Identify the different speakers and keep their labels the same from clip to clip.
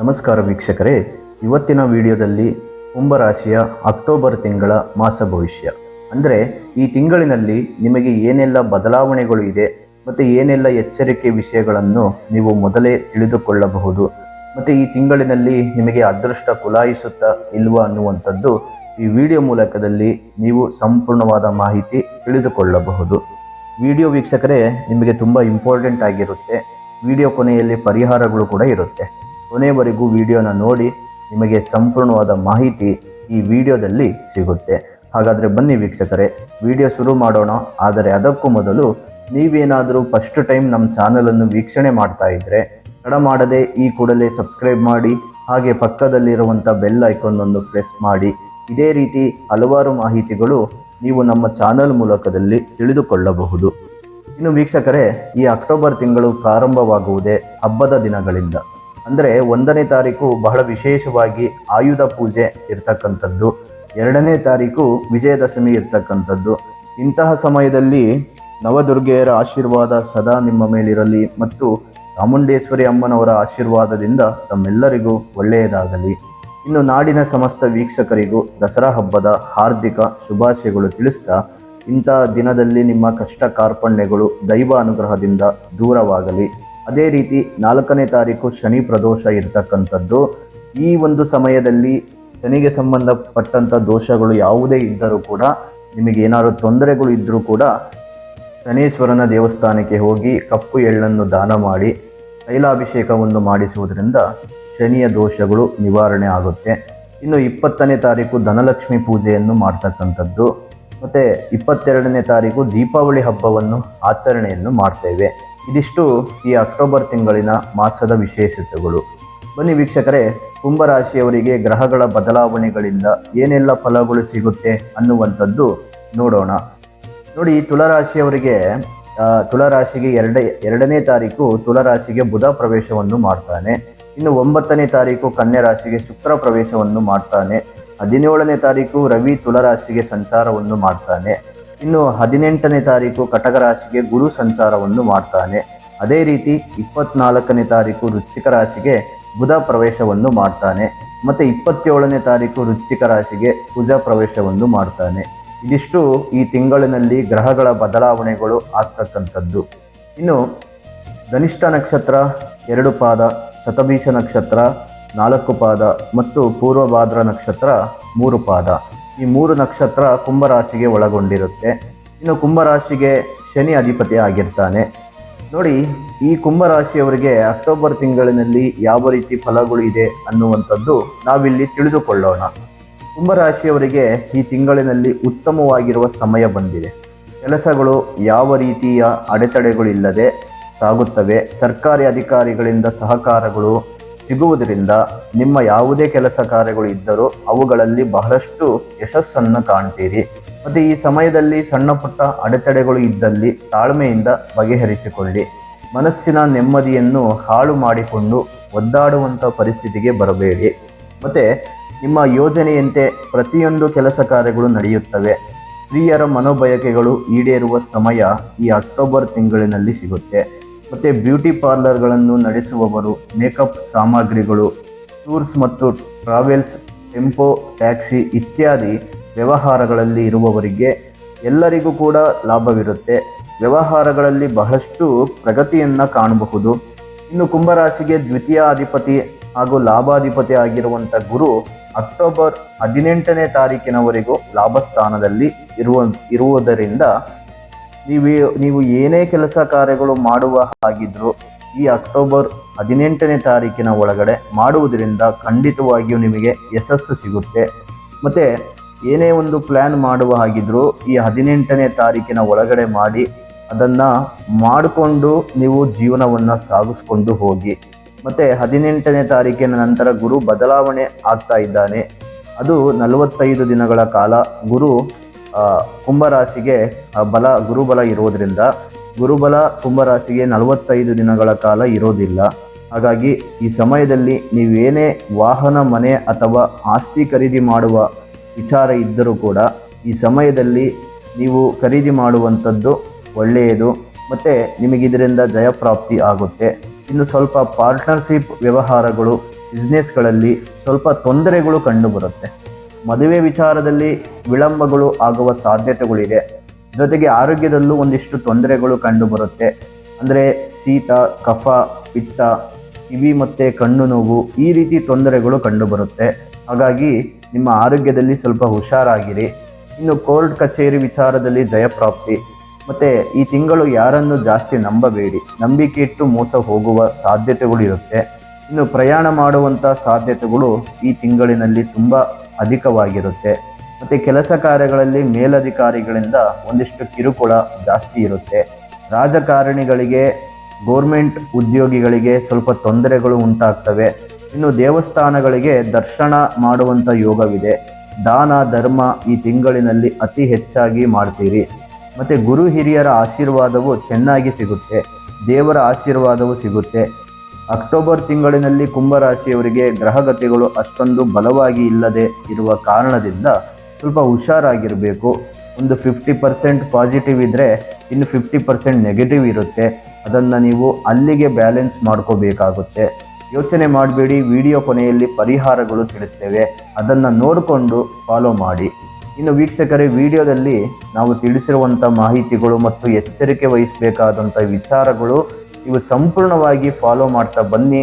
Speaker 1: ನಮಸ್ಕಾರ ವೀಕ್ಷಕರೇ. ಇವತ್ತಿನ ವಿಡಿಯೋದಲ್ಲಿ ಕುಂಭರಾಶಿಯ ಅಕ್ಟೋಬರ್ ತಿಂಗಳ ಮಾಸ ಭವಿಷ್ಯ. ಅಂದರೆ ಈ ತಿಂಗಳಿನಲ್ಲಿ ನಿಮಗೆ ಏನೆಲ್ಲ ಬದಲಾವಣೆಗಳು ಇದೆ ಮತ್ತು ಏನೆಲ್ಲ ಎಚ್ಚರಿಕೆ ವಿಷಯಗಳನ್ನು ನೀವು ಮೊದಲೇ ತಿಳಿದುಕೊಳ್ಳಬಹುದು. ಮತ್ತು ಈ ತಿಂಗಳಿನಲ್ಲಿ ನಿಮಗೆ ಅದೃಷ್ಟ ಕುಲಾಯಿಸುತ್ತಾ ಇಲ್ವಾ ಅನ್ನುವಂಥದ್ದು ಈ ವಿಡಿಯೋ ಮೂಲಕದಲ್ಲಿ ನೀವು ಸಂಪೂರ್ಣವಾದ ಮಾಹಿತಿ ತಿಳಿದುಕೊಳ್ಳಬಹುದು. ವಿಡಿಯೋ ವೀಕ್ಷಕರೇ, ನಿಮಗೆ ತುಂಬ ಇಂಪಾರ್ಟೆಂಟ್ ಆಗಿರುತ್ತೆ. ವಿಡಿಯೋ ಕೊನೆಯಲ್ಲಿ ಪರಿಹಾರಗಳು ಕೂಡ ಇರುತ್ತೆ. ಕೊನೆಯವರೆಗೂ ವಿಡಿಯೋನ ನೋಡಿ ನಿಮಗೆ ಸಂಪೂರ್ಣವಾದ ಮಾಹಿತಿ ಈ ವಿಡಿಯೋದಲ್ಲಿ ಸಿಗುತ್ತೆ. ಹಾಗಾದರೆ ಬನ್ನಿ ವೀಕ್ಷಕರೇ, ವಿಡಿಯೋ ಶುರು ಮಾಡೋಣ. ಆದರೆ ಅದಕ್ಕೂ ಮೊದಲು ನೀವೇನಾದರೂ ಫಸ್ಟ್ ಟೈಮ್ ನಮ್ಮ ಚಾನಲನ್ನು ವೀಕ್ಷಣೆ ಮಾಡ್ತಾ ಇದ್ದರೆ ತಡ ಮಾಡದೆ ಈ ಕೂಡಲೇ ಸಬ್ಸ್ಕ್ರೈಬ್ ಮಾಡಿ, ಹಾಗೆ ಪಕ್ಕದಲ್ಲಿರುವಂಥ ಬೆಲ್ ಐಕಾನ್ ಅನ್ನು ಪ್ರೆಸ್ ಮಾಡಿ. ಇದೇ ರೀತಿ ಹಲವಾರು ಮಾಹಿತಿಗಳು ನೀವು ನಮ್ಮ ಚಾನಲ್ ಮೂಲಕದಲ್ಲಿ ತಿಳಿದುಕೊಳ್ಳಬಹುದು. ಇನ್ನು ವೀಕ್ಷಕರೇ, ಈ ಅಕ್ಟೋಬರ್ ತಿಂಗಳು ಪ್ರಾರಂಭವಾಗುವುದೇ ಹಬ್ಬದ ದಿನಗಳಿಂದ. ಅಂದರೆ ಒಂದನೇ ತಾರೀಕು ಬಹಳ ವಿಶೇಷವಾಗಿ ಆಯುಧ ಪೂಜೆ ಇರ್ತಕ್ಕಂಥದ್ದು. ಎರಡನೇ ತಾರೀಕು ವಿಜಯದಶಮಿ ಇರ್ತಕ್ಕಂಥದ್ದು. ಇಂತಹ ಸಮಯದಲ್ಲಿ ನವದುರ್ಗೆಯರ ಆಶೀರ್ವಾದ ಸದಾ ನಿಮ್ಮ ಮೇಲಿರಲಿ ಮತ್ತು ಚಾಮುಂಡೇಶ್ವರಿ ಅಮ್ಮನವರ ಆಶೀರ್ವಾದದಿಂದ ತಮ್ಮೆಲ್ಲರಿಗೂ ಒಳ್ಳೆಯದಾಗಲಿ. ಇನ್ನು ನಾಡಿನ ಸಮಸ್ತ ವೀಕ್ಷಕರಿಗೂ ದಸರಾ ಹಬ್ಬದ ಹಾರ್ದಿಕ ಶುಭಾಶಯಗಳು ತಿಳಿಸ್ತಾ, ಇಂಥ ದಿನದಲ್ಲಿ ನಿಮ್ಮ ಕಷ್ಟ ಕಾರ್ಪಣ್ಯಗಳು ದೈವ ಅನುಗ್ರಹದಿಂದ ದೂರವಾಗಲಿ. ಅದೇ ರೀತಿ ನಾಲ್ಕನೇ ತಾರೀಕು ಶನಿ ಪ್ರದೋಷ ಇರತಕ್ಕಂಥದ್ದು. ಈ ಒಂದು ಸಮಯದಲ್ಲಿ ಶನಿಗೆ ಸಂಬಂಧಪಟ್ಟಂಥ ದೋಷಗಳು ಯಾವುದೇ ಇದ್ದರೂ ಕೂಡ, ನಿಮಗೆ ಏನಾದರೂ ತೊಂದರೆಗಳು ಇದ್ದರೂ ಕೂಡ ಶನೇಶ್ವರನ ದೇವಸ್ಥಾನಕ್ಕೆ ಹೋಗಿ ಕಪ್ಪು ಎಳ್ಳನ್ನು ದಾನ ಮಾಡಿ, ತೈಲಾಭಿಷೇಕವನ್ನು ಮಾಡಿಸುವುದರಿಂದ ಶನಿಯ ದೋಷಗಳು ನಿವಾರಣೆ ಆಗುತ್ತೆ. ಇನ್ನು ಇಪ್ಪತ್ತನೇ ತಾರೀಕು ಧನಲಕ್ಷ್ಮಿ ಪೂಜೆಯನ್ನು ಮಾಡ್ತಕ್ಕಂಥದ್ದು. ಮತ್ತು ಇಪ್ಪತ್ತೆರಡನೇ ತಾರೀಕು ದೀಪಾವಳಿ ಹಬ್ಬವನ್ನು ಆಚರಣೆಯನ್ನು ಮಾಡ್ತೇವೆ. ಇದಿಷ್ಟು ಈ ಅಕ್ಟೋಬರ್ ತಿಂಗಳಿನ ಮಾಸದ ವಿಶೇಷತೆಗಳು. ಬನ್ನಿ ವೀಕ್ಷಕರೇ, ಕುಂಭರಾಶಿಯವರಿಗೆ ಗ್ರಹಗಳ ಬದಲಾವಣೆಗಳಿಂದ ಏನೆಲ್ಲ ಫಲಗಳು ಸಿಗುತ್ತೆ ಅನ್ನುವಂಥದ್ದು ನೋಡೋಣ. ನೋಡಿ ತುಳರಾಶಿಯವರಿಗೆ ತುಳರಾಶಿಗೆ ಎರಡೇ ಎರಡ, ಎರಡನೇ ತಾರೀಕು ತುಳರಾಶಿಗೆ ಬುಧ ಪ್ರವೇಶವನ್ನು ಮಾಡ್ತಾನೆ. ಇನ್ನು ಒಂಬತ್ತನೇ ತಾರೀಕು ಕನ್ಯಾ ರಾಶಿಗೆ ಶುಕ್ರ ಪ್ರವೇಶವನ್ನು ಮಾಡ್ತಾನೆ. ಹದಿನೇಳನೇ ತಾರೀಕು ರವಿ ತುಳರಾಶಿಗೆ ಸಂಚಾರವನ್ನು ಮಾಡ್ತಾನೆ. ಇನ್ನು ಹದಿನೆಂಟನೇ ತಾರೀಕು ಕಟಕ ರಾಶಿಗೆ ಗುರು ಸಂಚಾರವನ್ನು ಮಾಡ್ತಾನೆ. ಅದೇ ರೀತಿ ಇಪ್ಪತ್ನಾಲ್ಕನೇ ತಾರೀಕು ವೃಶ್ಚಿಕ ರಾಶಿಗೆ ಬುಧ ಪ್ರವೇಶವನ್ನು ಮಾಡ್ತಾನೆ. ಮತ್ತು ಇಪ್ಪತ್ತೇಳನೇ ತಾರೀಕು ವೃಶ್ಚಿಕ ರಾಶಿಗೆ ಕುಜ ಪ್ರವೇಶವನ್ನು ಮಾಡ್ತಾನೆ. ಇದಿಷ್ಟು ಈ ತಿಂಗಳಿನಲ್ಲಿ ಗ್ರಹಗಳ ಬದಲಾವಣೆಗಳು ಆಗ್ತಕ್ಕಂಥದ್ದು. ಇನ್ನು ಧನಿಷ್ಠ ನಕ್ಷತ್ರ, ಎರಡು ಪಾದ, ಶತಭೀಷ ನಕ್ಷತ್ರ, ನಾಲ್ಕು ಪಾದ ಮತ್ತು ಪೂರ್ವಭಾದ್ರ ನಕ್ಷತ್ರ, ಮೂರು ಪಾದ. ಈ ಮೂರು ನಕ್ಷತ್ರ ಕುಂಭರಾಶಿಗೆ ಒಳಗೊಂಡಿರುತ್ತೆ. ಇನ್ನು ಕುಂಭರಾಶಿಗೆ ಶನಿ ಅಧಿಪತಿ ಆಗಿರ್ತಾನೆ. ನೋಡಿ, ಈ ಕುಂಭರಾಶಿಯವರಿಗೆ ಅಕ್ಟೋಬರ್ ತಿಂಗಳಿನಲ್ಲಿ ಯಾವ ರೀತಿ ಫಲಗಳು ಇದೆ ಅನ್ನುವಂಥದ್ದು ನಾವಿಲ್ಲಿ ತಿಳಿದುಕೊಳ್ಳೋಣ. ಕುಂಭರಾಶಿಯವರಿಗೆ ಈ ತಿಂಗಳಿನಲ್ಲಿ ಉತ್ತಮವಾಗಿರುವ ಸಮಯ ಬಂದಿದೆ. ಕೆಲಸಗಳು ಯಾವ ರೀತಿಯ ಅಡೆತಡೆಗಳಿಲ್ಲದೆ ಸಾಗುತ್ತವೆ. ಸರ್ಕಾರಿ ಅಧಿಕಾರಿಗಳಿಂದ ಸಹಕಾರಗಳು ಸಿಗುವುದರಿಂದ ನಿಮ್ಮ ಯಾವುದೇ ಕೆಲಸ ಕಾರ್ಯಗಳು ಇದ್ದರೂ ಅವುಗಳಲ್ಲಿ ಬಹಳಷ್ಟು ಯಶಸ್ಸನ್ನು ಕಾಣ್ತೀರಿ. ಮತ್ತು ಈ ಸಮಯದಲ್ಲಿ ಸಣ್ಣ ಪುಟ್ಟ ಅಡೆತಡೆಗಳು ಇದ್ದಲ್ಲಿ ತಾಳ್ಮೆಯಿಂದ ಬಗೆಹರಿಸಿಕೊಳ್ಳಿ. ಮನಸ್ಸಿನ ನೆಮ್ಮದಿಯನ್ನು ಹಾಳು ಮಾಡಿಕೊಂಡು ಒದ್ದಾಡುವಂಥ ಪರಿಸ್ಥಿತಿಗೆ ಬರಬೇಡಿ. ಮತ್ತು ನಿಮ್ಮ ಯೋಜನೆಯಂತೆ ಪ್ರತಿಯೊಂದು ಕೆಲಸ ಕಾರ್ಯಗಳು ನಡೆಯುತ್ತವೆ. ಸ್ತ್ರೀಯರ ಮನೋಬಯಕೆಗಳು ಈಡೇರುವ ಸಮಯ ಈ ಅಕ್ಟೋಬರ್ ತಿಂಗಳಿನಲ್ಲಿ ಸಿಗುತ್ತೆ. ಮತ್ತು ಬ್ಯೂಟಿ ಪಾರ್ಲರ್ಗಳನ್ನು ನಡೆಸುವವರು, ಮೇಕಪ್ ಸಾಮಗ್ರಿಗಳು, ಟೂರ್ಸ್ ಮತ್ತು ಟ್ರಾವೆಲ್ಸ್, ಟೆಂಪೋ, ಟ್ಯಾಕ್ಸಿ ಇತ್ಯಾದಿ ವ್ಯವಹಾರಗಳಲ್ಲಿ ಇರುವವರಿಗೆ ಎಲ್ಲರಿಗೂ ಕೂಡ ಲಾಭವಿರುತ್ತೆ. ವ್ಯವಹಾರಗಳಲ್ಲಿ ಬಹಳಷ್ಟು ಪ್ರಗತಿಯನ್ನು ಕಾಣಬಹುದು. ಇನ್ನು ಕುಂಭರಾಶಿಗೆ ದ್ವಿತೀಯ ಅಧಿಪತಿ ಹಾಗೂ ಲಾಭಾಧಿಪತಿ ಆಗಿರುವಂಥ ಗುರು ಅಕ್ಟೋಬರ್ ಹದಿನೆಂಟನೇ ತಾರೀಕಿನವರೆಗೂ ಲಾಭಸ್ಥಾನದಲ್ಲಿ ಇರುವ, ಇರುವುದರಿಂದ ನೀವು ನೀವು ಏನೇ ಕೆಲಸ ಕಾರ್ಯಗಳು ಮಾಡುವ ಹಾಗಿದ್ರು ಈ ಅಕ್ಟೋಬರ್ ಹದಿನೆಂಟನೇ ತಾರೀಕಿನ ಒಳಗಡೆ ಮಾಡುವುದರಿಂದ ಖಂಡಿತವಾಗಿಯೂ ನಿಮಗೆ ಯಶಸ್ಸು ಸಿಗುತ್ತೆ. ಮತ್ತು ಏನೇ ಒಂದು ಪ್ಲ್ಯಾನ್ ಮಾಡುವ ಹಾಗಿದ್ರು ಈ ಹದಿನೆಂಟನೇ ತಾರೀಕಿನ ಒಳಗಡೆ ಮಾಡಿ ಅದನ್ನು ಮಾಡಿಕೊಂಡು ನೀವು ಜೀವನವನ್ನು ಸಾಗಿಸ್ಕೊಂಡು ಹೋಗಿ. ಮತ್ತು ಹದಿನೆಂಟನೇ ತಾರೀಕಿನ ನಂತರ ಗುರು ಬದಲಾವಣೆ ಆಗ್ತಾ ಇದ್ದಾನೆ. ಅದು ನಲವತ್ತೈದು ದಿನಗಳ ಕಾಲ ಗುರು ಕುಂಭರಾಶಿಗೆ ಬಲ, ಗುರುಬಲ ಇರೋದ್ರಿಂದ, ಗುರುಬಲ ಕುಂಭರಾಶಿಗೆ ನಲವತ್ತೈದು ದಿನಗಳ ಕಾಲ ಇರೋದಿಲ್ಲ. ಹಾಗಾಗಿ ಈ ಸಮಯದಲ್ಲಿ ನೀವೇನೇ ವಾಹನ, ಮನೆ ಅಥವಾ ಆಸ್ತಿ ಖರೀದಿ ಮಾಡುವ ವಿಚಾರ ಇದ್ದರೂ ಕೂಡ ಈ ಸಮಯದಲ್ಲಿ ನೀವು ಖರೀದಿ ಮಾಡುವಂಥದ್ದು ಒಳ್ಳೆಯದು. ಮತ್ತು ನಿಮಗಿದರಿಂದ ಜಯಪ್ರಾಪ್ತಿ ಆಗುತ್ತೆ. ಇನ್ನು ಸ್ವಲ್ಪ ಪಾರ್ಟ್ನರ್ಶಿಪ್ ವ್ಯವಹಾರಗಳು ಬಿಸ್ನೆಸ್ಗಳಲ್ಲಿ ಸ್ವಲ್ಪ ತೊಂದರೆಗಳು ಕಂಡುಬರುತ್ತೆ. ಮದುವೆ ವಿಚಾರದಲ್ಲಿ ವಿಳಂಬಗಳು ಆಗುವ ಸಾಧ್ಯತೆಗಳಿದೆ. ಜೊತೆಗೆ ಆರೋಗ್ಯದಲ್ಲೂ ಒಂದಿಷ್ಟು ತೊಂದರೆಗಳು ಕಂಡುಬರುತ್ತೆ. ಅಂದರೆ ಶೀತ, ಕಫ, ಪಿತ್ತ, ಕಿವಿ ಮತ್ತು ಕಣ್ಣು ನೋವು ಈ ರೀತಿ ತೊಂದರೆಗಳು ಕಂಡುಬರುತ್ತೆ. ಹಾಗಾಗಿ ನಿಮ್ಮ ಆರೋಗ್ಯದಲ್ಲಿ ಸ್ವಲ್ಪ ಹುಷಾರಾಗಿರಿ. ಇನ್ನು ಕೋರ್ಟ್ ಕಚೇರಿ ವಿಚಾರದಲ್ಲಿ ಜಯಪ್ರಾಪ್ತಿ. ಮತ್ತು ಈ ತಿಂಗಳು ಯಾರನ್ನು ಜಾಸ್ತಿ ನಂಬಬೇಡಿ. ನಂಬಿಕೆ ಇಟ್ಟು ಮೋಸ ಹೋಗುವ ಸಾಧ್ಯತೆಗಳು ಇರುತ್ತೆ. ಇನ್ನು ಪ್ರಯಾಣ ಮಾಡುವಂಥ ಸಾಧ್ಯತೆಗಳು ಈ ತಿಂಗಳಿನಲ್ಲಿ ತುಂಬ ಅಧಿಕವಾಗಿರುತ್ತೆ. ಮತ್ತು ಕೆಲಸ ಕಾರ್ಯಗಳಲ್ಲಿ ಮೇಲಧಿಕಾರಿಗಳಿಂದ ಒಂದಿಷ್ಟು ಕಿರುಕುಳ ಜಾಸ್ತಿ ಇರುತ್ತೆ. ರಾಜಕಾರಣಿಗಳಿಗೆ ಗೋರ್ಮೆಂಟ್ ಉದ್ಯೋಗಿಗಳಿಗೆ ಸ್ವಲ್ಪ ತೊಂದರೆಗಳು ಉಂಟಾಗ್ತವೆ. ಇನ್ನು ದೇವಸ್ಥಾನಗಳಿಗೆ ದರ್ಶನ ಮಾಡುವಂಥ ಯೋಗವಿದೆ. ದಾನ, ಧರ್ಮ ಈ ತಿಂಗಳಿನಲ್ಲಿ ಅತಿ ಹೆಚ್ಚಾಗಿ ಮಾಡ್ತೀರಿ. ಮತ್ತು ಗುರು ಹಿರಿಯರ ಆಶೀರ್ವಾದವು ಚೆನ್ನಾಗಿ ಸಿಗುತ್ತೆ. ದೇವರ ಆಶೀರ್ವಾದವು ಸಿಗುತ್ತೆ. ಅಕ್ಟೋಬರ್ ತಿಂಗಳಿನಲ್ಲಿ ಕುಂಭರಾಶಿಯವರಿಗೆ ಗ್ರಹಗತಿಗಳು ಅಷ್ಟೊಂದು ಬಲವಾಗಿ ಇಲ್ಲದೆ ಇರುವ ಕಾರಣದಿಂದ ಸ್ವಲ್ಪ ಹುಷಾರಾಗಿರಬೇಕು. ಒಂದು ಫಿಫ್ಟಿ ಪರ್ಸೆಂಟ್ ಪಾಸಿಟಿವ್ ಇದ್ದರೆ ಇನ್ನು ಫಿಫ್ಟಿ ಪರ್ಸೆಂಟ್ ನೆಗೆಟಿವ್ ಇರುತ್ತೆ. ಅದನ್ನು ನೀವು ಅಲ್ಲಿಗೆ ಬ್ಯಾಲೆನ್ಸ್ ಮಾಡ್ಕೋಬೇಕಾಗುತ್ತೆ. ಯೋಚನೆ ಮಾಡಬೇಡಿ, ವಿಡಿಯೋ ಕೊನೆಯಲ್ಲಿ ಪರಿಹಾರಗಳು ತಿಳಿಸ್ತೇವೆ. ಅದನ್ನು ನೋಡಿಕೊಂಡು ಫಾಲೋ ಮಾಡಿ. ಇನ್ನು ವೀಕ್ಷಕರೇ, ವಿಡಿಯೋದಲ್ಲಿ ನಾವು ತಿಳಿಸಿರುವಂಥ ಮಾಹಿತಿಗಳು ಮತ್ತು ಎಚ್ಚರಿಕೆ ವಹಿಸಬೇಕಾದಂಥ ವಿಚಾರಗಳು ಇವು ಸಂಪೂರ್ಣವಾಗಿ ಫಾಲೋ ಮಾಡ್ತಾ ಬನ್ನಿ.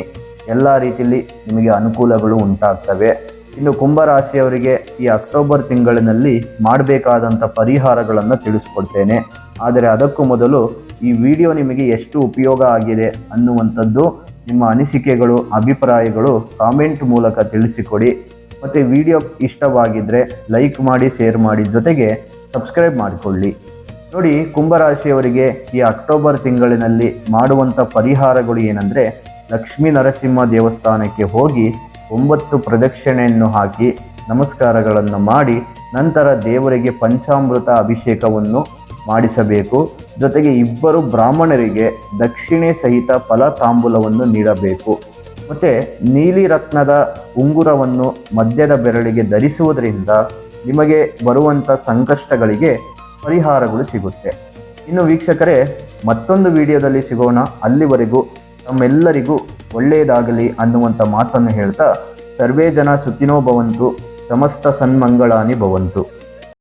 Speaker 1: ಎಲ್ಲ ರೀತಿಯಲ್ಲಿ ನಿಮಗೆ ಅನುಕೂಲಗಳು ಉಂಟಾಗ್ತವೆ. ಇನ್ನು ಕುಂಭರಾಶಿಯವರಿಗೆ ಈ ಅಕ್ಟೋಬರ್ ತಿಂಗಳಿನಲ್ಲಿ ಮಾಡಬೇಕಾದಂಥ ಪರಿಹಾರಗಳನ್ನು ತಿಳಿಸ್ಕೊಡ್ತೇನೆ. ಆದರೆ ಅದಕ್ಕೂ ಮೊದಲು ಈ ವಿಡಿಯೋ ನಿಮಗೆ ಎಷ್ಟು ಉಪಯೋಗ ಆಗಿದೆ ಅನ್ನುವಂಥದ್ದು ನಿಮ್ಮ ಅನಿಸಿಕೆಗಳು, ಅಭಿಪ್ರಾಯಗಳು ಕಾಮೆಂಟ್ ಮೂಲಕ ತಿಳಿಸಿಕೊಡಿ. ಮತ್ತು ವಿಡಿಯೋ ಇಷ್ಟವಾಗಿದ್ದರೆ ಲೈಕ್ ಮಾಡಿ, ಶೇರ್ ಮಾಡಿ ಜೊತೆಗೆ ಸಬ್ಸ್ಕ್ರೈಬ್ ಮಾಡಿಕೊಳ್ಳಿ. ನೋಡಿ, ಕುಂಭರಾಶಿಯವರಿಗೆ ಈ ಅಕ್ಟೋಬರ್ ತಿಂಗಳಿನಲ್ಲಿ ಮಾಡುವಂಥ ಪರಿಹಾರಗಳು ಏನಂದರೆ, ಲಕ್ಷ್ಮೀ ನರಸಿಂಹ ದೇವಸ್ಥಾನಕ್ಕೆ ಹೋಗಿ ಒಂಬತ್ತು ಪ್ರದಕ್ಷಿಣೆಯನ್ನು ಹಾಕಿ ನಮಸ್ಕಾರಗಳನ್ನು ಮಾಡಿ, ನಂತರ ದೇವರಿಗೆ ಪಂಚಾಮೃತ ಅಭಿಷೇಕವನ್ನು ಮಾಡಿಸಬೇಕು. ಜೊತೆಗೆ ಇಬ್ಬರು ಬ್ರಾಹ್ಮಣರಿಗೆ ದಕ್ಷಿಣೆ ಸಹಿತ ಫಲ ತಾಂಬೂಲವನ್ನು ನೀಡಬೇಕು. ಮತ್ತು ನೀಲಿ ರತ್ನದ ಉಂಗುರವನ್ನು ಮಧ್ಯದ ಬೆರಳಿಗೆ ಧರಿಸುವುದರಿಂದ ನಿಮಗೆ ಬರುವಂಥ ಸಂಕಷ್ಟಗಳಿಗೆ ಪರಿಹಾರಗಳು ಸಿಗುತ್ತೆ. ಇನ್ನು ವೀಕ್ಷಕರೇ, ಮತ್ತೊಂದು ವಿಡಿಯೋದಲ್ಲಿ ಸಿಗೋಣ. ಅಲ್ಲಿವರೆಗೂ ತಮ್ಮೆಲ್ಲರಿಗೂ ಒಳ್ಳೆಯದಾಗಲಿ ಅನ್ನುವಂಥ ಮಾತನ್ನು ಹೇಳ್ತಾ, ಸರ್ವೇ ಜನ ಸುಖಿನೋ ಭವಂತು, ಸಮಸ್ತ ಸನ್ಮಂಗಳಾನಿ ಭವಂತು.